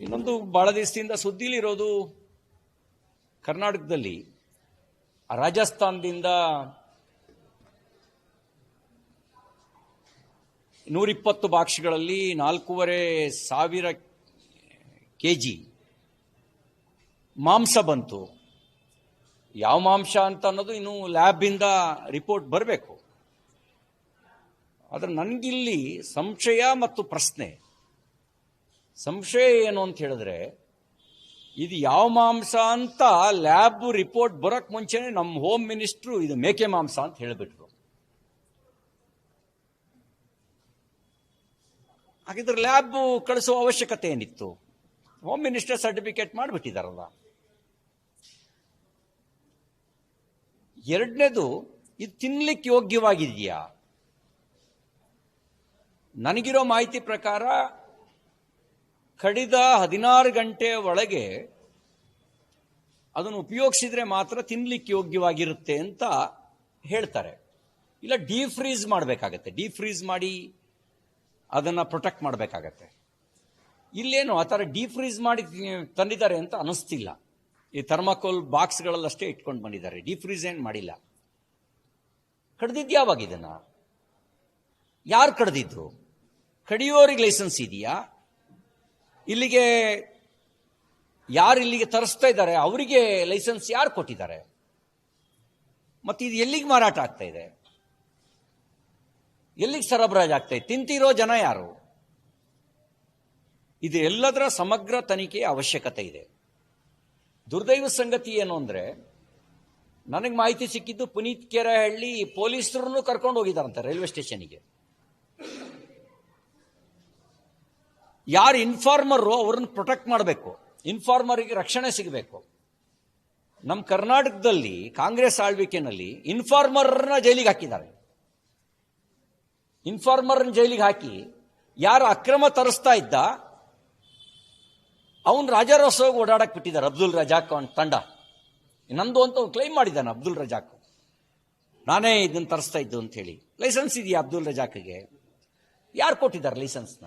ಇನ್ನೊಂದು ಬಹಳ ದಿವಸದಿಂದ ಸುದ್ದಿಲಿರೋದು ಕರ್ನಾಟಕದಲ್ಲಿ ರಾಜಸ್ಥಾನದಿಂದ ನೂರಿಪ್ಪತ್ತು ಬಾಕ್ಸ್ಗಳಲ್ಲಿ ನಾಲ್ಕೂವರೆ ಸಾವಿರ ಕೆ ಜಿ ಮಾಂಸ ಬಂತು. ಯಾವ ಮಾಂಸ ಅಂತ ಅನ್ನೋದು ಇನ್ನು ಲ್ಯಾಬಿಂದ ರಿಪೋರ್ಟ್ ಬರಬೇಕು. ಆದರೆ ನನಗಿಲ್ಲಿ ಸಂಶಯ ಮತ್ತು ಪ್ರಶ್ನೆ. ಸಂಶಯ ಏನು ಅಂತ ಹೇಳಿದ್ರೆ, ಇದು ಯಾವ ಮಾಂಸ ಅಂತ ಲ್ಯಾಬ್ ರಿಪೋರ್ಟ್ ಬರೋಕ್ ಮುಂಚೆನೆ ನಮ್ಮ ಹೋಮ್ ಮಿನಿಸ್ಟ್ರು ಇದು ಮೇಕೆ ಮಾಂಸ ಅಂತ ಹೇಳಿಬಿಟ್ರು. ಹಾಗಿದ್ರೆ ಲ್ಯಾಬ್ ಕಳಿಸುವ ಅವಶ್ಯಕತೆ ಏನಿತ್ತು? ಹೋಮ್ ಮಿನಿಸ್ಟರ್ ಸರ್ಟಿಫಿಕೇಟ್ ಮಾಡಿಬಿಟ್ಟಿದಾರಲ್ಲ. ಎರಡನೇದು, ಇದು ತಿನ್ಲಿಕ್ಕೆ ಯೋಗ್ಯವಾಗಿದೆಯಾ? ನನಗಿರೋ ಮಾಹಿತಿ ಪ್ರಕಾರ ಕಡಿದ ಹದಿನಾರು ಗಂಟೆ ಒಳಗೆ ಅದನ್ನು ಉಪಯೋಗಿಸಿದ್ರೆ ಮಾತ್ರ ತಿನ್ಲಿಕ್ಕೆ ಯೋಗ್ಯವಾಗಿರುತ್ತೆ ಅಂತ ಹೇಳ್ತಾರೆ. ಇಲ್ಲ, ಡೀಪ್ ಫ್ರೀಸ್ ಮಾಡಬೇಕಾಗತ್ತೆ. ಡೀಪ್ ಫ್ರೀಸ್ ಮಾಡಿ ಅದನ್ನು ಪ್ರೊಟೆಕ್ಟ್ ಮಾಡಬೇಕಾಗತ್ತೆ. ಇಲ್ಲೇನು, ಆ ಥರ ಡೀಪ್ ಫ್ರೀಸ್ ಮಾಡಿ ತಂದಿದ್ದಾರೆ ಅಂತ ಅನಿಸ್ತಿಲ್ಲ. ಈ ಥರ್ಮಾಕೋಲ್ ಬಾಕ್ಸ್ಗಳಲ್ಲಷ್ಟೇ ಇಟ್ಕೊಂಡು ಬಂದಿದ್ದಾರೆ. ಡೀಪ್ ಫ್ರೀಸ್ ಏನು ಮಾಡಿಲ್ಲ. ಕಡ್ದಿದ್ದು ಯಾವಾಗ ಇದನ್ನ? ಯಾರು ಕಡ್ದಿದ್ದು? ಕಡಿಯೋರಿಗೆ ಲೈಸೆನ್ಸ್ ಇದೆಯಾ? ಇಲ್ಲಿಗೆ ಯಾರು ಇಲ್ಲಿಗೆ ತರಿಸ್ತಾ ಇದ್ದಾರೆ? ಅವರಿಗೆ ಲೈಸೆನ್ಸ್ ಯಾರು ಕೊಟ್ಟಿದ್ದಾರೆ? ಮತ್ತೆ ಇದು ಎಲ್ಲಿಗೆ ಮಾರಾಟ ಆಗ್ತಾ ಇದೆ? ಎಲ್ಲಿಗೆ ಸರಬರಾಜು ಆಗ್ತಾ ಇದೆ? ತಿಂತಿರೋ ಜನ ಯಾರು? ಇದು ಎಲ್ಲದರ ಸಮಗ್ರ ತನಿಖೆಯ ಅವಶ್ಯಕತೆ ಇದೆ. ದುರ್ದೈವ ಸಂಗತಿ ಏನು ಅಂದರೆ, ನನಗೆ ಮಾಹಿತಿ ಸಿಕ್ಕಿದ್ದು ಪುನೀತ್ ಕೆರೆಹಳ್ಳಿ ಪೊಲೀಸರನ್ನು ಕರ್ಕೊಂಡು ಹೋಗಿದ್ದಾರಂತೆ ರೈಲ್ವೆ ಸ್ಟೇಷನ್ಗೆ. ಯಾರು ಇನ್ಫಾರ್ಮರು ಅವ್ರನ್ನ ಪ್ರೊಟೆಕ್ಟ್ ಮಾಡಬೇಕು. ಇನ್ಫಾರ್ಮರಿಗೆ ರಕ್ಷಣೆ ಸಿಗಬೇಕು. ನಮ್ಮ ಕರ್ನಾಟಕದಲ್ಲಿ ಕಾಂಗ್ರೆಸ್ ಆಳ್ವಿಕೆನಲ್ಲಿ ಇನ್ಫಾರ್ಮರ್ನ ಜೈಲಿಗೆ ಹಾಕಿದ್ದಾರೆ. ಇನ್ಫಾರ್ಮರ್ನ ಜೈಲಿಗೆ ಹಾಕಿ ಯಾರು ಅಕ್ರಮ ತರಿಸ್ತಾ ಇದ್ದ, ಅವನ್ ರಾಜಾರೋತ್ಸವ ಓಡಾಡಕ್ಕೆ ಬಿಟ್ಟಿದ್ದಾರೆ ಅಬ್ದುಲ್ ರಜಾಕ್ ಅವನ್ ತಂಡ. ನಂದು ಅಂತ ಕ್ಲೈಮ್ ಮಾಡಿದ್ದಾನೆ ಅಬ್ದುಲ್ ರಜಾಕ್. ನಾನೇ ಇದನ್ನ ತರಿಸ್ತಾ ಇದ್ದು ಅಂತ ಹೇಳಿ. ಲೈಸೆನ್ಸ್ ಇದೆಯಾ ಅಬ್ದುಲ್ ರಜಾಕ್ಗೆ? ಯಾರು ಕೊಟ್ಟಿದ್ದಾರೆ ಲೈಸೆನ್ಸ್ನ